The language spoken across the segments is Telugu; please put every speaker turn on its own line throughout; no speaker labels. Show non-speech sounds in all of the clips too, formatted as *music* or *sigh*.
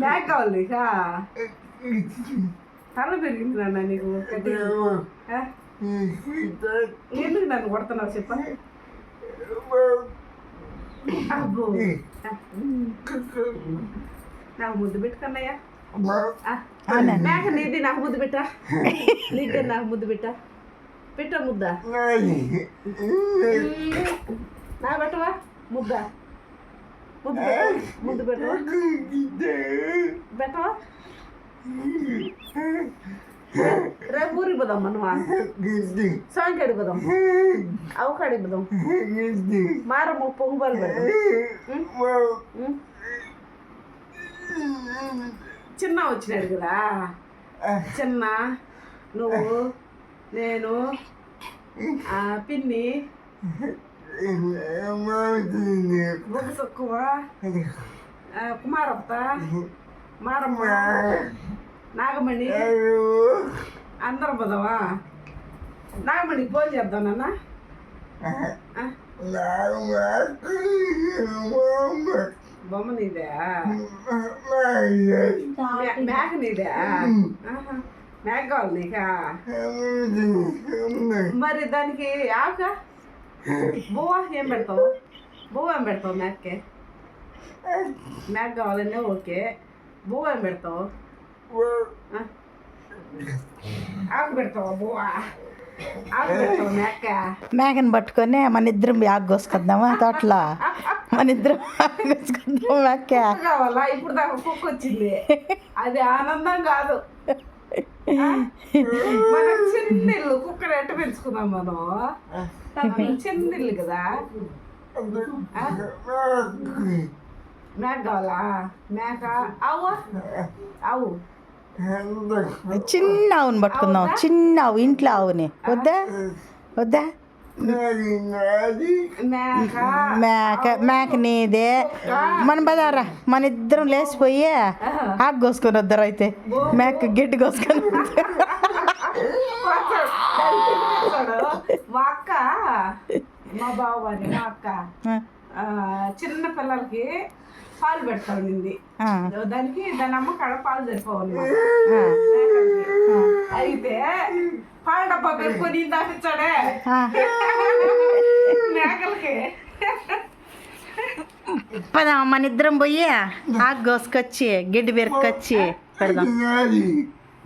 మేక కావాలి నీకా తల పెరిగింది నాన్న నీకు. ఆ? ఎందుకు నన్ను కొడుతున్నావు చెప్ప? నాకు ముద్దు పెట్టుకున్నాయా మేక నీది నాకు ముద్దు పెట్టా నీదే నాకు ముద్దు పెట్టా పెట్టా ముద్ద. నా పెట్టవా? ముద్ద. ముద్దు? ముద్దు పెట్టవా రేపు ఊరికి పోదాం మనమా పోదాం అవకాడికి పోదాం మారమ్మ పొంగుబాలు పెడదాం ఉం? చిన్న వచ్చినాడు కదా. చిన్న నువ్వు నేను ఆ, పిన్ని కుమారప్ప మారమ్మ నాగమణి అందరం పోదామా నాగమణికి ఫోన్ చేద్దాం నాన్న బొమ్మ నీదే మేక నీదే. మేక కావాలి నీకా మరి దానికి ఆక బువ్వ ఏం పెడతావు బువ్వ ఏం పెడతావు మేకకి మేక కావాలంటే ఓకే బువ్వ ఏం పెడతావు? ఆకు పెడతావా బువ్వ
మేకని పట్టుకొని మన ఇద్దరం బ్యాగ్ కోసుకొద్దామా తోటలో? మన ఇద్దరం బ్యాగ్ కోసుకొద్దాం మేక *laughs*
కావాలా? ఇప్పుడు దాకా కుక్క వచ్చింది. అది ఆనందం కాదు? మన చిన్న ఇల్లు కుక్కను ఎట్ట పెంచుకున్నాం మనం? మనం చిన్న ఇల్లు కదా? మేక కావాలా? మేక? ఆవు? ఆవు.
చిన్న ఆవుని పట్టుకుందాం. చిన్న ఆవు ఇంట్లో ఆవుని. వద్దా? వద్దా?
మేక
మేక నీదే మన బదారా మన ఇద్దరం లేచిపోయి ఆకు కోసుకొని వద్దరు అయితే మేక గడ్డి కోసుకొని.
మా అక్క మా బావని మా అక్క చిన్న పిల్లలకి పాలు పెడతా ఉండింది దానికి దాని అమ్మ కాడ పాలు సరిపోవాలి అయితే పాల డబ్బా పెట్టుకొని
ఆ.
మేకలకి.
పదా మన ఇద్దరం పోయి ఆకు కోసుకొచ్చి గడ్డి పెరుకొచ్చి పెడదాం.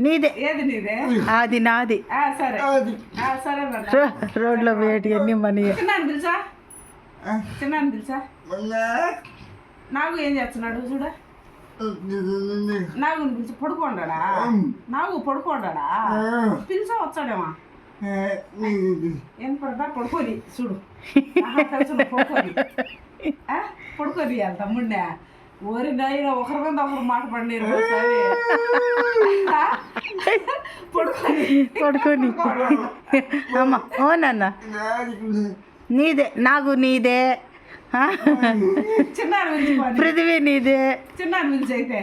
నీదే.
ఏది నీదే?
అది నాది.
ఆ, సరే.
రోడ్లో వేటి అన్ని మనీ.
చిన్నాను చిన్నాను పిలిచా? నాకు ఏం చేస్తున్నాడు? చూడ. నాగు పిలిచి పడుకోండా నాగు పడుకోండా పిలిచా వచ్చాడేమా ఏం పడదా పడుకోని చూడు ఆహా, తెలుసు, పడుకోని ఆ, పడుకోని వాళ్ళ తమ్ముడినే ఓరి నాయన ఒకరి మీద ఒకరు మాట పడినారు ఒకసారి ఆ? పడుకోని
పడుకొని అమ్మ అవునన్న నీదే నాకు నీదే ఆ?
చిన్నాను పిలిచి
పృథివీ నీదే.
చిన్నాను పిలిచి అయితే.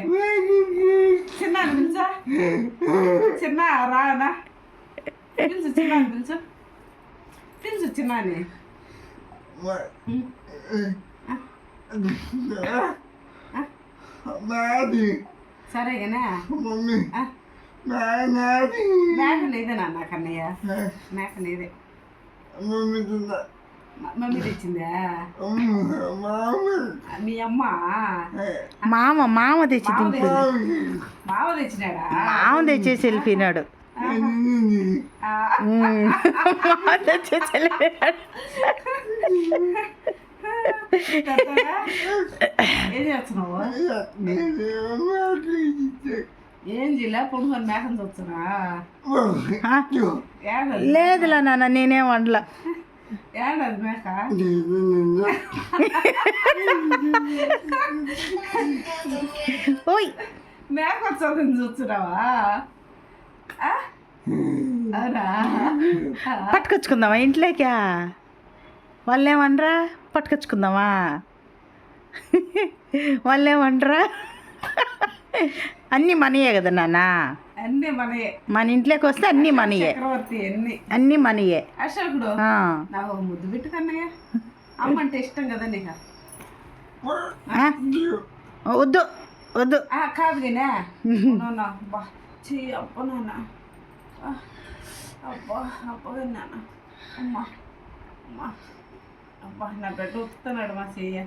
చిన్నాను పిలిచా చిన్న రానా? పిలుచు చిన్నాను పిలుచు పిలుచు చిన్నాని. సరేగానే మేక నీదే నాన్న కన్నయ్య మేక నీదే మమ్మీ తెచ్చిందా? మీ అమ్మ?
మామ మామ తెచ్చి
మామ తెచ్చినాడా?
మామ తెచ్చేసి వెళ్ళిపోయినాడు
ఆ,
ఉమ్. మామ తెచ్చేసి వెళ్ళిపోయినాడు
పెద్దగా? ఏం చేస్తున్నావు? ఏం జిల్లా పొంగుకొని మేకం చూస్తున్నా.
ఆ?
ఏడది
లేదులా నాన్న నేనేం వండలా. ఓయ్
మేక వచ్చని చూస్తున్నావా.
పట్టుకొచ్చుకుందామా ఇంట్లోకా? వాళ్ళేమనరా పట్టుకొచ్చుకుందామా? వాళ్ళేమనరా అన్నీ మనయే కదా నాన్న.
అన్నీ మనయే.
మన ఇంట్లోకి వస్తే అన్నీ మనయే.
చక్రవర్తి అన్ని.
అన్నీ మనయే.
అశోకుడు. నాకు ముద్దు పెట్టు కన్నయ్య. అమ్మ అంటే ఇష్టం కదా నీకు?
వద్దు వద్దు.
ఆ, కాదు కానీ అబ్బా. చీ అబ్బా నాన్న. అబ్బా అబ్బా నాన్న. అమ్మా అమ్మా. అబ్బా నా బిడ్డ ఉత్తున్నాడు మా చెయ్య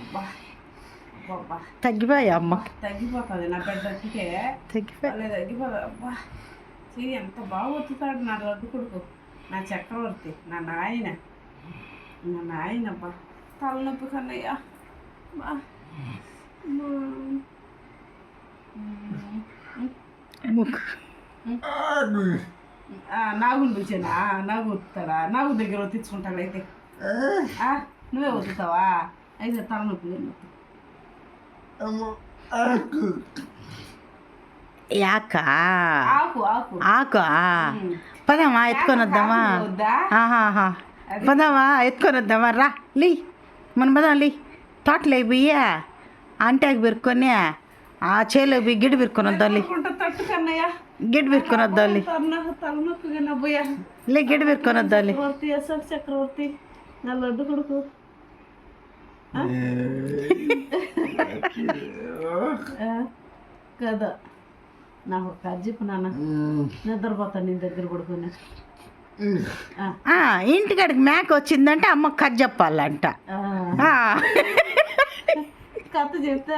అబ్బా.
తగ్గిపోయా అమ్మ?
తగ్గిపోతుంది నా బిడ్డ ఒక్కటే
తగ్గిపోయా?
అలా తగ్గిపోతుంది అబ్బా. చెయ్యి ఎంత బాగా ఒత్తుతాడు నా లడ్డు కొడుకు. నా చక్రవర్తి నా నాయన. నా నాయన అబ్బా. తలనొప్పి కన్నయ్యా. బా నాగుని పిలిచానా? నాగు ఒత్తుతాడా? నాగు దగ్గర ఒత్తించుకుంటాడు అయితే. ఆ, నువ్వే ఒత్తుతావా? అయితే తలనొప్పి లేదు.
యాక
ఆకు
పదమ్మా ఎత్తుకొని వద్దామా. పదమ్మా ఎత్తుకొని వద్దామా రా లీ మన పదాం లీ తోటలో పోయి అంటాకి పెరుక్కొని ఆ చేలో పోయి గిడి పెరుక్కొని వద్దాం లీ
అనుకుంటా తట్టు కన్నయ్య
గిడి పెరుక్కొని వద్దాం లీ
తలనొప్పి తలనొప్పిగా నవ్వయ్యా
లే గిడి పెరుక్కొని వద్దాం లీ
చక్రవర్తి నా లడ్డు కొడుకు కదా నాకు ఒక కథ చెప్పు నాన్న నిద్రపోతాను నీ దగ్గర పడుకొని
ఇంటికాడికి మేక వచ్చిందంటే అమ్మ కథ చెప్పాలంట.
కథ చెప్తే.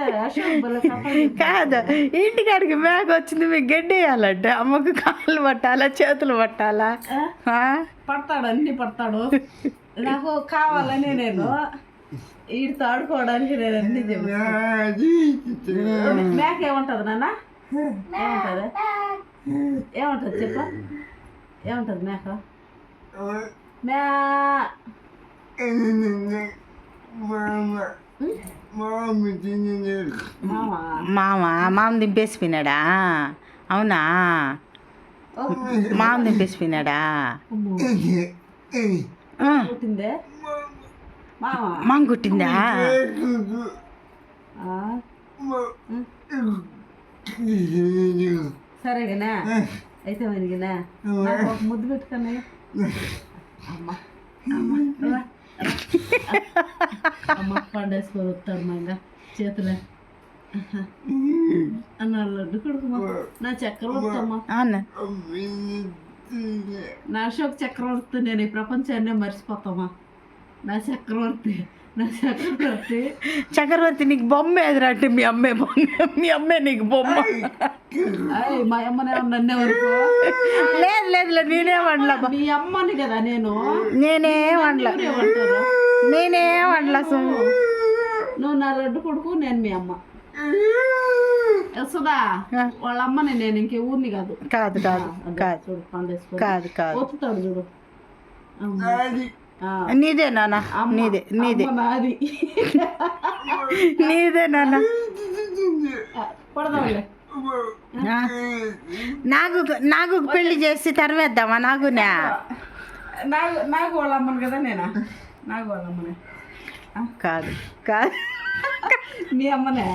కాదు ఇంటికాడికి మేక వచ్చింది మీకు గడ్డి వేయాలంటే. అమ్మకు కాళ్ళు పట్టాలా చేతులు పట్టాలా?
పడతాడు అన్ని పడతాడు. నాకు కావాలని నేను. వీడితో ఆడుకోవడానికి నేను అన్ని చెప్తాను మేక ఏముంటుంది నాన్న? ఏముంటుంది? ఏముంటుంది చెప్ప? ఏముంటుంది మేక మే మామా?
మామ మామ దింపేసిపోయినాడా? అవునా? మామ దింపేసిపోయినాడా?
పుట్టిందే? మామా
కుట్టిందా?
ఆ, సరేగానే అయితే ఒక ముద్దు పెట్టుకున్నా అమ్మ. అమ్మ పండేసుకొని వస్తాడు మా ఇంకా చేతులే. అన్న లడ్డు కొడుకుమా నా చక్రవర్తి అమ్మ
అవునా?
నా అశోక్ చక్రవర్తి నేను ఈ ప్రపంచాన్నే మర్చిపోతామా నా చక్రవర్తి నా చక్రవర్తి.
చక్రవర్తి నీకు బొమ్మ ఎదురంటే మీ అమ్మే బొమ్మ మీ అమ్మే నీకు బొమ్మ.
అయ్ మా అమ్మనే నన్నే వరకు
లేదు లేదు లేదు నేనే వండలా
మీ అమ్మని కదా నేను?
నేనే వండలా నేనే వండలా సుమ్ము
నువ్వు నా లడ్డు కొడుకు నేను మీ అమ్మ. సుధా వాళ్ళ అమ్మని నేను ఇంకే ఊరిని కాదు.
కాదు కాదు కాదు. కాదు కాదు.
చూడు.
నీదే నాన్న నీదే నీదే.
నాది.
నీదే నాన్న. నాకు నాకు పెళ్ళి చేసి తరివేద్దామా నాకునే
నాకు నాకు వాళ్ళ అమ్మను కదా నేనా? నాకు వాళ్ళ అమ్మనే.
కాదు కాదు.
మీ అమ్మనే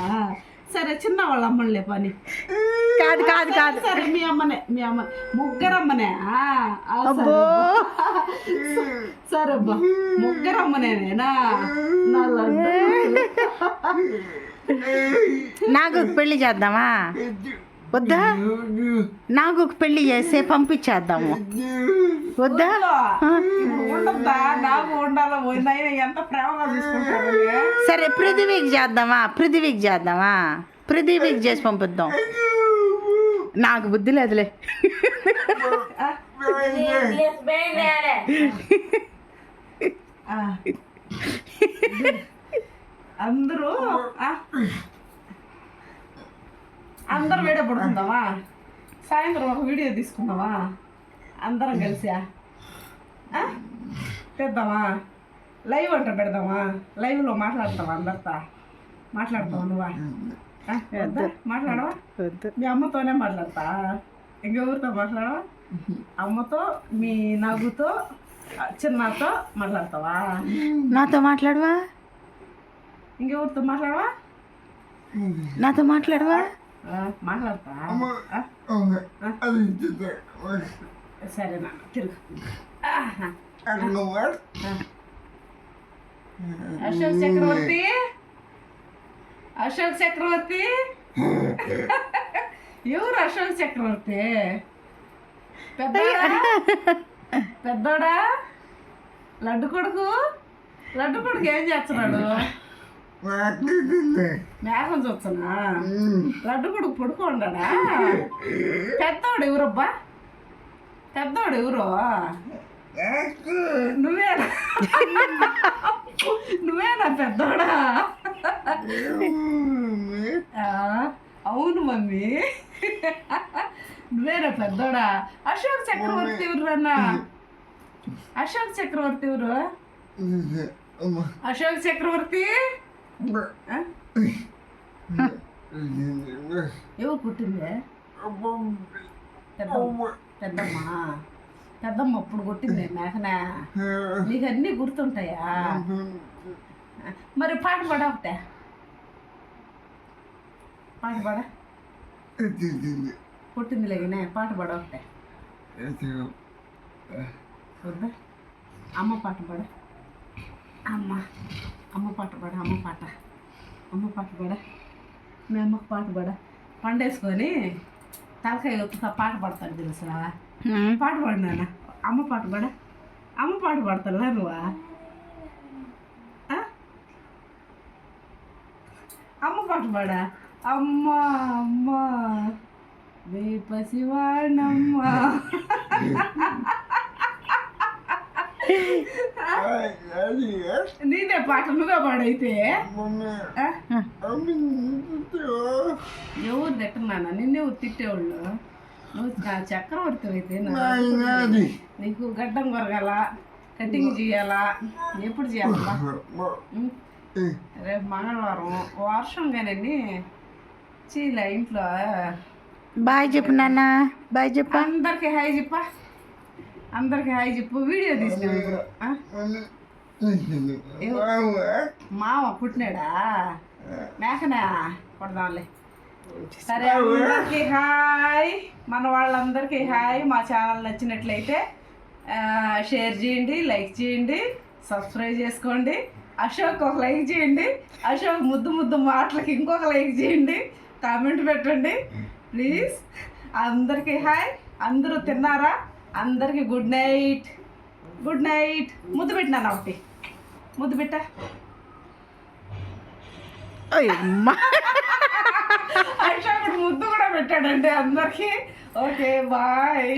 సరే చిన్న వాళ్ళ అమ్మలే పని.
కాదు కాదు కాదు.
సరే మీ అమ్మనే మీ అమ్మ ముగ్గురమ్మనే.
అబ్బో.
సరే అబ్బా. ముగ్గురమ్మనేనా నా
నాకు పెళ్ళి చేద్దామా? వద్దా? నాకు ఒక పెళ్ళి చేసి పంపించేద్దాము. వద్దా? సరే పృథివీకి చేద్దామా? పృథివీకి చేద్దామా? పృథివీకి చేసి పంపిద్దాం. నాకు బుద్ధి లేదులే.
ఆ. అందరూ ఆ. అందరూ వీడియో పడుకుందామా? సాయంత్రం ఒక వీడియో తీసుకుందామా? అందరం కలిసా పెద్దామా? లైవ్ అంట పెడదామా? లైవ్లో మాట్లాడతావా అందరితో? మాట్లాడతావా నువ్వా? మాట్లాడవా? మీ అమ్మతోనే మాట్లాడతా. ఇంకెవరితో మాట్లాడవా? అమ్మతో మీ నవ్వుతో చిన్నతో మాట్లాడతావా?
నాతో మాట్లాడవా?
ఇంకెవరితో మాట్లాడవా?
నాతో మాట్లాడవా?
మాట్లాడతా. సరే నాన్న తిరుగు. అశోక్ చక్రవర్తి అశోక్ చక్రవర్తి ఎవరు అశోక్ చక్రవర్తి పెద్దోడా పెద్దోడా లడ్డు కొడుకు లడ్డు కొడుకు ఏం చేస్తున్నాడు మేఘం చూస్తున్నా లడ్డు కొడుకు పడుకోండా పెద్దోడు ఎవరబ్బా పెద్దోడు ఎవరు నువ్వేనా నువ్వేనా పెద్దోడా అవును మమ్మీ నువ్వేనా పెద్దోడా అశోక్ చక్రవర్తి ఎవరు అన్న అశోక్ చక్రవర్తి ఎవరు అశోక్ చక్రవర్తి ఆ? ఎవరు పుట్టింది పెద్దమ్మ పెద్దమ్మ పెద్దమ్మ అప్పుడు కొట్టింది మేకనా నీకు అన్నీ గుర్తుంటాయా మరి పాట పాడ ఒకటే పాట పాడ పుట్టింది లేకనే పాట పాడ ఒకటే వద్దా అమ్మ పాట పాడ అమ్మ అమ్మ పాట పాడ అమ్మ పాట అమ్మ పాట పాడ మీ అమ్మకు పాట పాడ పండేసుకొని తలకాయ ఒత్తుతా పాట పాడతాడు తెలుసా
ఉమ్.
పాట పాడు నాన్న అమ్మ పాట పాడ అమ్మ పాట పాడతాడా నువ్వా ఆ? అమ్మ పాట అమ్మ అమ్మ. వేపసివాణమ్మ నీదే పాట నువ్వే పాడైతే? ఎవరు తిట్టన్నానా? నిన్నెవరు తిట్టేవాళ్ళు? నువ్వు చక్రవర్తి అయితే నీకు గడ్డం కొరగాల? కటింగ్ చేయాలా? ఎప్పుడు చేయాలా? *laughs* రేపు మంగళవారం వర్షం కానండి. చీల ఇంట్లో.
బాయ్ చెప్పు నాన్న. బాయ్ చెప్పు.
అందరికి హాయ్ చెప్ప. అందరికి హాయ్ చెప్పు. వీడియో తీసినాం ఇప్పుడు? మామ. పుట్టినాడా? మేకనా? కొడదాంలే. సరే అందరికి హాయ్. మన వాళ్ళందరికీ హాయ్. మా ఛానల్ నచ్చినట్లయితే షేర్ చేయండి లైక్ చేయండి సబ్స్క్రైబ్ చేసుకోండి. అశోక్ ఒక లైక్ చేయండి. అశోక్ ముద్దు ముద్దు మాటలకి ఇంకొక లైక్ చేయండి. కామెంట్ పెట్టండి. ప్లీజ్. అందరికీ హాయ్. అందరూ తిన్నారా? అందరికీ గుడ్ నైట్. Good night. ముద్దు పెట్టినాను ఒకటి? ముద్దు పెట్టా?
అయ్యమ్మా
అశోకుడు ముద్దు కూడా పెట్టాడండి అందరికి. Okay bye.